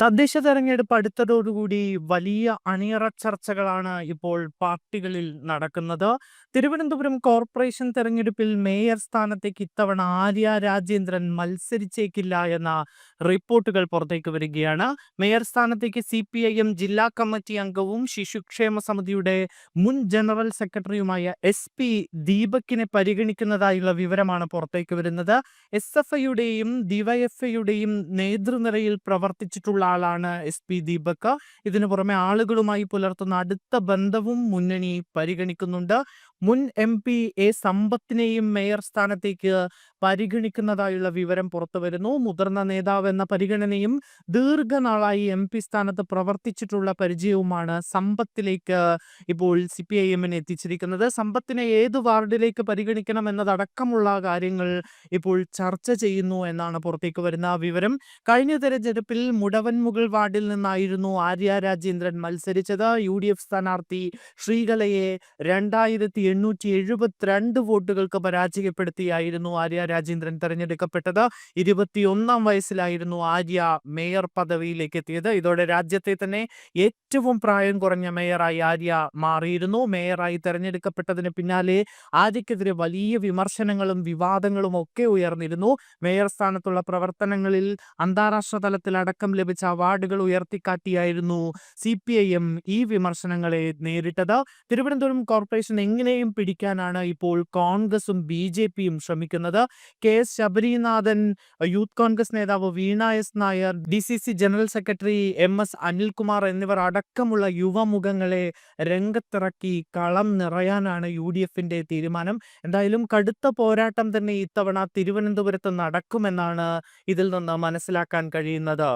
തദ്ദേശ തെരഞ്ഞെടുപ്പ് അടുത്തതോടുകൂടി വലിയ അണിയറ ചർച്ചകളാണ് ഇപ്പോൾ പാർട്ടികളിൽ നടക്കുന്നത്. തിരുവനന്തപുരം കോർപ്പറേഷൻ തെരഞ്ഞെടുപ്പിൽ മേയർ സ്ഥാനത്തേക്ക് ഇത്തവണ ആര്യ രാജേന്ദ്രൻ മത്സരിച്ചേക്കില്ല എന്ന റിപ്പോർട്ടുകൾ പുറത്തേക്ക് വരികയാണ്. മേയർ സ്ഥാനത്തേക്ക് സിപിഐഎം ജില്ലാ കമ്മിറ്റി അംഗവും ശിശുക്ഷേമ സമിതിയുടെ മുൻ ജനറൽ സെക്രട്ടറിയുമായ എസ് പി ദീപക്കിനെ പരിഗണിക്കുന്നതായുള്ള വിവരമാണ് പുറത്തേക്ക് വരുന്നത്. എസ് എഫ് എസ്എഫ്ഐയുടെയും ഡിവൈഎഫ്ഐയുടെയും നേതൃനിരയിൽ പ്രവർത്തിച്ചിട്ടുള്ള ആളാണ് എസ് പി ദീപക്. ഇതിനു പുറമെ ആളുകളുമായി പുലർത്തുന്ന അടുത്ത ബന്ധവും മുന്നണി പരിഗണിക്കുന്നുണ്ട്. മുൻ എം പി എ സമ്പത്തിനെയും മേയർ സ്ഥാനത്തേക്ക് പരിഗണിക്കുന്നതായുള്ള വിവരം പുറത്തുവരുന്നു. മുതിർന്ന നേതാവ് എന്ന പരിഗണനയും ദീർഘനാളായി എം പി സ്ഥാനത്ത് പ്രവർത്തിച്ചിട്ടുള്ള പരിചയവുമാണ് സമ്പത്തിലേക്ക് ഇപ്പോൾ സി പി ഐ എമ്മിനെ എത്തിച്ചിരിക്കുന്നത്. സമ്പത്തിനെ ഏത് വാർഡിലേക്ക് പരിഗണിക്കണം എന്നതടക്കമുള്ള കാര്യങ്ങൾ ഇപ്പോൾ ചർച്ച ചെയ്യുന്നു എന്നാണ് പുറത്തേക്ക് വരുന്ന വിവരം. കഴിഞ്ഞ തെരഞ്ഞെടുപ്പിൽ മുടവൻമുകൾ വാർഡിൽ നിന്നായിരുന്നു ആര്യ രാജേന്ദ്രൻ മത്സരിച്ചത്. യു ഡി എഫ് സ്ഥാനാർത്ഥി ശ്രീകലയെ രണ്ടായിരത്തി എണ്ണൂറ്റി എഴുപത്തിരണ്ട് വോട്ടുകൾക്ക് പരാജയപ്പെടുത്തിയായിരുന്നു ആര്യ രാജേന്ദ്രൻ തെരഞ്ഞെടുക്കപ്പെട്ടത്. ഇരുപത്തിയൊന്നാം വയസ്സിലായിരുന്നു ആര്യ മേയർ പദവിയിലേക്ക് എത്തിയത്. ഇതോടെ രാജ്യത്തെ തന്നെ ഏറ്റവും പ്രായം കുറഞ്ഞ മേയറായി ആര്യ മാറിയിരുന്നു. മേയറായി തെരഞ്ഞെടുക്കപ്പെട്ടതിന് പിന്നാലെ ആര്യക്കെതിരെ വലിയ വിമർശനങ്ങളും വിവാദങ്ങളും ഒക്കെ ഉയർന്നിരുന്നു. മേയർ സ്ഥാനത്തുള്ള പ്രവർത്തനങ്ങളിൽ അന്താരാഷ്ട്ര തലത്തിൽ അടക്കം ലഭിച്ച അവാർഡുകൾ ഉയർത്തിക്കാട്ടിയായിരുന്നു സി പി ഐ എം ഈ വിമർശനങ്ങളെ നേരിട്ടത്. തിരുവനന്തപുരം കോർപ്പറേഷൻ എങ്ങനെയും പിടിക്കാനാണ് ഇപ്പോൾ കോൺഗ്രസും ബി ജെ പിയും ശ്രമിക്കുന്നത്. K S Sabarinathan youth congress നേതാവ് Veena S Nair, D C C general secretary M S Anilkumar എന്നിവർ അടക്കമുള്ള യുവമുഖങ്ങളെ രംഗത്തിറക്കി കളം നിറയാനാണ് യു ഡി എഫിന്റെ തീരുമാനം. എന്തായാലും കടുത്ത പോരാട്ടം തന്നെ ഇത്തവണ തിരുവനന്തപുരത്ത് നടക്കുമെന്നാണ് ഇതിൽ നിന്ന് മനസ്സിലാക്കാൻ കഴിയുന്നത്.